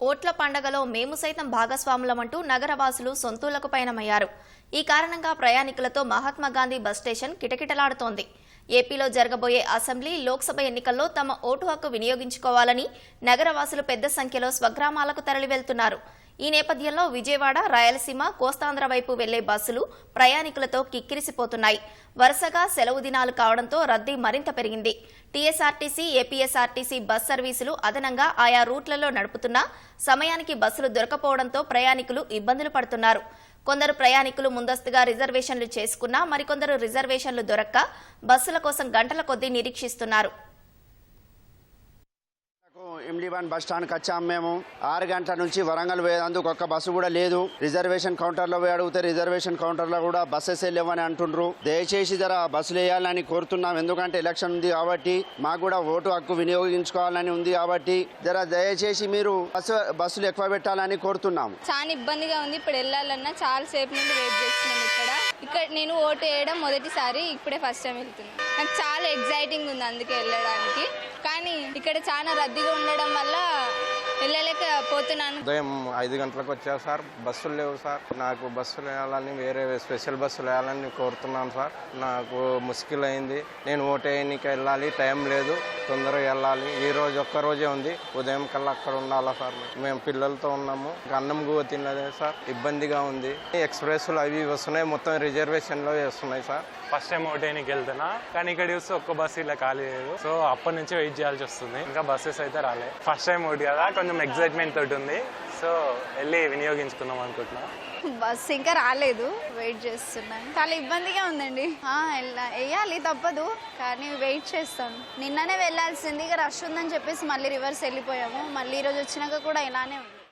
ఓట్ల పండగలో మేము సైతం భాగస్వాములమంటూ నగరవాసులు సొంతూళ్ళకు పయనమయ్యారు. ఈ కారణంగా ప్రయాణికులతో మహాత్మా గాంధీ బస్ స్టేషన్ కిటకిటలాడుతోంది. ఏపీలో జరగబోయే అసెంబ్లీ లోక్సభ ఎన్నికల్లో తమ ఓటు హక్కు వినియోగించుకోవాలని నగరవాసులు పెద్ద సంఖ్యలో స్వగ్రామాలకు తరలి వెళ్తున్నారు ఈ నేపథ్యంలో విజయవాడ రాయలసీమ కోస్తాంధ్ర వైపు వెళ్ళే బస్సులు ప్రయాణికులతో కిక్కిరిసిపోతున్నాయి. వరుసగా సెలవు దినాలు కావడంతో రద్దీ మరింత పెరిగింది. టీఎస్ఆర్టీసీ ఏపీఎస్ఆర్టీసీ బస్ సర్వీసులు అదనంగా ఆయా రూట్లలో నడుపుతున్నా సమయానికి బస్సులు దొరకపోవడంతో ప్రయాణికులు ఇబ్బందులు పడుతున్నారు. కొందరు ప్రయాణికులు ముందస్తుగా రిజర్వేషన్లు చేసుకున్నా మరికొందరు రిజర్వేషన్లు దొరక్క బస్సుల కోసం గంటల కొద్దీ నిరీక్షిస్తున్నారు. ఇమ్లీబాన్ వన్ బస్ స్టాండ్కి వచ్చాము మేము. ఆరు గంటల నుంచి వరంగల్ పోయేందుకు ఒక్క బస్సు కూడా లేదు. రిజర్వేషన్ కౌంటర్లో పోయి అడిగితే రిజర్వేషన్ కౌంటర్లో కూడా బస్సెస్ లేవని అంటుండ్రు. దయచేసి జర బస్సులు వేయాలని కోరుతున్నాం. ఎందుకంటే ఎలక్షన్ ఉంది కాబట్టి మాకు కూడా ఓటు హక్కు వినియోగించుకోవాలని ఉంది కాబట్టి జర దయచేసి మీరు బస్సు బస్సులు ఎక్కువ పెట్టాలని కోరుతున్నాము. చాలా ఇబ్బందిగా ఉంది. ఇప్పుడు వెళ్ళాలన్నా చాలా సేపు నుండి వెయిట్ చేస్తున్నాను ఇక్కడ. ఇక్కడ నేను ఓటు వేయడం మొదటిసారి ఇప్పుడే ఫస్ట్ టైం వెళ్తున్నాను. నాకు చాలా ఎగ్జైటింగ్ ఉంది అందుకే వెళ్ళడానికి. కానీ ఇక్కడ చాలా రద్దీగా ఉండడం వల్ల వెళ్ళలేకపోతున్నాను. ఉదయం ఐదు గంటలకు వచ్చావు సార్. బస్సులు లేవు సార్. నాకు బస్సులు వేయాలని వేరే స్పెషల్ బస్సులు వేయాలని కోరుతున్నాను సార్. నాకు ముష్కిల్ అయింది నేను ఓటేయనికి వెళ్ళాలి. టైం లేదు. తొందరగా వెళ్ళాలి. ఈ రోజు ఒక్క రోజే ఉంది. ఉదయం కల్లా అక్కడ ఉండాలా సార్? మేము పిల్లలతో ఉన్నాము. అన్నం గువ తిన్నదే సార్. ఇబ్బందిగా ఉంది. ఎక్స్ప్రెస్లు అవి వస్తున్నాయి. మొత్తం రిజర్వేషన్లో వేస్తున్నాయి సార్. ఫస్ట్ టైం ఓటేనికి వెళ్తున్నా. కానీ ఇక్కడ చూస్తే ఒక్క బస్సు ఇలా ఖాళీ లేదు. సో అప్పటి నుంచి వెయిట్ చేయాల్సి వస్తుంది. ఇంకా బస్సెస్ అయితే రాలే. ఫస్ట్ టైం ఓటు కదా. కొంచెం ఎక్సైట్మెంట్ తోటి ఉంది. సో వెళ్ళి వినియోగించుకుందాం అనుకుంటున్నా. బస్ ఇంకా రాలేదు. వెయిట్ చేస్తున్నాను. చాలా ఇబ్బందిగా ఉందండి. ఆ, వెళ్ళా- వేయాలి తప్పదు. కానీ వెయిట్ చేస్తాం. నిన్ననే వెళ్ళాల్సింది ఇక రష్ ఉందని చెప్పేసి మళ్ళీ రివర్స్ వెళ్ళిపోయాము. మళ్ళీ ఈరోజు వచ్చినాక కూడా ఇలానే ఉంది.